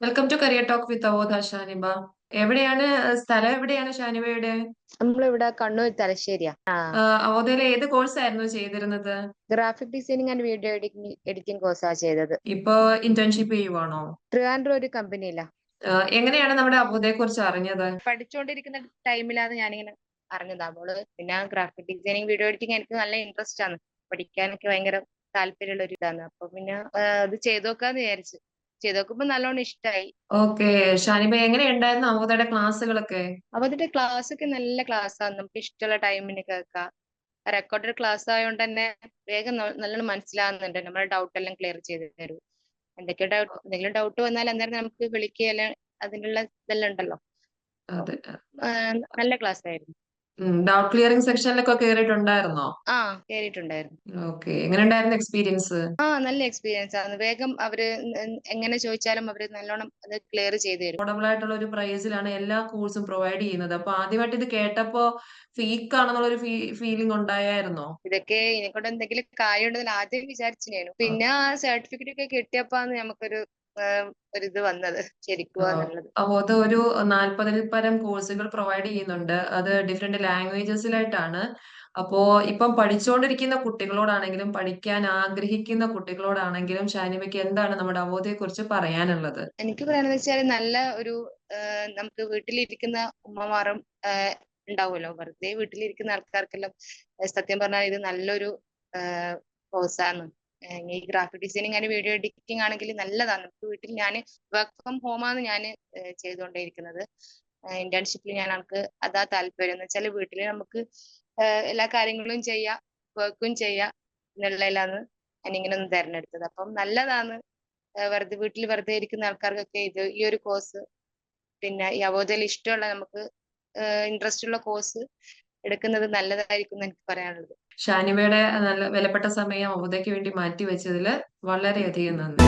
Welcome to career talk with Avodha Shaniba എവിടെയാണ് സ്ഥലം എവിടെയാണ് ഷാനിബയുടെ? നമ്മളിവിടെ കണ്ണൂർ തലശ്ശേരിയാ. അവോധയിലെ ഏത് കോഴ്സ് ആയിരുന്നു ചെയ്തിരുന്നത് graphic designing and video editing editing കോഴ്സാ ചെയ്തത്. ഇപ്പൊ ഇന്റേൺഷിപ്പ് ചെയ്യുവാണോ? ട്രിവാൻഡ്രം ഒരു കമ്പനിയിലാ എങ്ങനെയാണ് നമ്മുടെ അവോധയെ കുറിച്ച് അറിഞ്ഞത്? പഠിച്ചുകൊണ്ടിരിക്കുന്ന ടൈമിലാണ് ഞാനിങ്ങനെ അറിഞ്ഞത്. അവൾ പിന്നെ ഗ്രാഫിക് ഡിസൈനിങ് വീഡിയോ എഡിറ്റിംഗ് എനിക്ക് നല്ല ഇൻട്രസ്റ്റ് ആണ്. പഠിക്കാനൊക്കെ ഭയങ്കര താല്പര്യമുള്ള ഒരു ഇതാണ് അപ്പൊ പിന്നെ അത് ചെയ്തു നോക്കാന്ന് വിചാരിച്ചു. ചെയ്തു നോക്കുമ്പോ നല്ലോണം ഇഷ്ടമായി ഓക്കെ ഷാനിബ എങ്ങനെയുണ്ടായിരുന്നു അവോധയുടെ ക്ലാസ്സുകളൊക്കെ? അതിന്റെ ക്ലാസ് ഒക്കെ നല്ല ക്ലാസ്സാണ്. നമുക്ക് ഇഷ്ടമുള്ള ടൈമിന് കേൾക്കാം. റെക്കോർഡഡ് ക്ലാസ് ആയതുകൊണ്ട് തന്നെ വേഗം നല്ലോണം മനസ്സിലാവുന്നുണ്ട്. നമ്മുടെ ഡൗട്ട് എല്ലാം ക്ലിയർ ചെയ്ത് തരും. എന്തൊക്കെ ഡൗട്ട് എന്തെങ്കിലും ഡൗട്ട് വന്നാൽ അന്നേരം നമുക്ക് വിളിക്കുക അതിനുള്ള ഇതെല്ലാം ഉണ്ടല്ലോ. നല്ല ക്ലാസ് ആയിരുന്നു ഡൗട്ട് ക്ലിയറിംഗ് സെക്ഷനിലൊക്കെ കേറിയിട്ടുണ്ടായിരുന്നോ? ആ കേറിയിട്ടുണ്ടായിരുന്നു. ഓക്കെ എങ്ങനെയുണ്ടായിരുന്നു എക്സ്പീരിയൻസ് ആ നല്ല എക്സ്പീരിയൻസ് ആണ് വേഗം അവർ എങ്ങനെ ചോദിച്ചാലും അവർ നല്ലോണം അത് ക്ലിയർ ചെയ്ത് തരും. അഫോർഡബിൾ ആയിട്ടുള്ള ഒരു പ്രൈസിലാണ് എല്ലാ കോഴ്സും പ്രൊവൈഡ് ചെയ്യുന്നത്. അപ്പൊ ആദ്യമായിട്ട് ഇത് കേട്ടപ്പോ ഫീക്ക് ആണെന്നുള്ള ഒരു ഫീലിംഗ് ഉണ്ടായായിരുന്നോ? ഇതൊക്കെ ഇതിനെക്കൊണ്ട് എന്തെങ്കിലും കാര്യം ഉണ്ടെന്ന് ആദ്യം വിചാരിച്ചു ഞാൻ പിന്നെ ആ സർട്ടിഫിക്കറ്റ് ഒക്കെ കിട്ടിയപ്പോ നമുക്കൊരു ഒരിത് വന്നത് ശരിക്കും അത് ഒരു നാൽപ്പതിൽ പരം കോഴ്സുകൾ പ്രൊവൈഡ് ചെയ്യുന്നുണ്ട്. അത് ഡിഫറെന്റ് ലാംഗ്വേജസിലായിട്ടാണ് അപ്പോ ഇപ്പം പഠിച്ചുകൊണ്ടിരിക്കുന്ന കുട്ടികളോടാണെങ്കിലും പഠിക്കാൻ ആഗ്രഹിക്കുന്ന കുട്ടികളോടാണെങ്കിലും ഷാനിമയ്ക്ക് എന്താണ് നമ്മുടെ അവോധയെ കുറിച്ച് പറയാനുള്ളത്? എനിക്ക് പറയാന്ന് വെച്ചാൽ നല്ല ഒരു നമുക്ക് വീട്ടിലിരിക്കുന്ന ഉമ്മമാരും ഉണ്ടാവുമല്ലോ. വെറുതെ വീട്ടിലിരിക്കുന്ന ആൾക്കാർക്കെല്ലാം സത്യം പറഞ്ഞാൽ ഇത് നല്ലൊരു കോഴ്സാണ് ഈ graphic designing and video editing ആണെങ്കിൽ നല്ലതാണ്. നമുക്ക് വീട്ടിൽ ഞാൻ വർക്ക് ഫ്രം ഹോമാണ് ഞാൻ ചെയ്തുകൊണ്ടേയിരിക്കുന്നത്. ഇന്റേൺഷിപ്പിൽ ഞാൻ ആൾക്ക് അതാ താല്പര്യം. എന്ന് വെച്ചാൽ വീട്ടിൽ നമുക്ക് എല്ലാ കാര്യങ്ങളും ചെയ്യാം വർക്കും ചെയ്യാം എന്നുള്ളതിലാണ് ഞാൻ ഇങ്ങനെ ഒന്ന് തെരഞ്ഞെടുത്തത്. അപ്പം നല്ലതാണ് വെറുതെ വീട്ടിൽ വെറുതെ ഇരിക്കുന്ന ആൾക്കാർക്കൊക്കെ ഇത് ഈ ഒരു കോഴ്സ് പിന്നെ ഈ അവോധയിൽ ഇഷ്ടമുള്ള നമുക്ക് ഇൻട്രസ്റ്റ് ഉള്ള കോഴ്സ് എടുക്കുന്നത് നല്ലതായിരിക്കും എന്ന് എനിക്ക് പറയാനുള്ളത്. ഷാനിമയുടെ നല്ല വിലപ്പെട്ട സമയം അമുദയ്ക്ക് വേണ്ടി മാറ്റി വെച്ചതിൽ വളരെയധികം നന്ദി.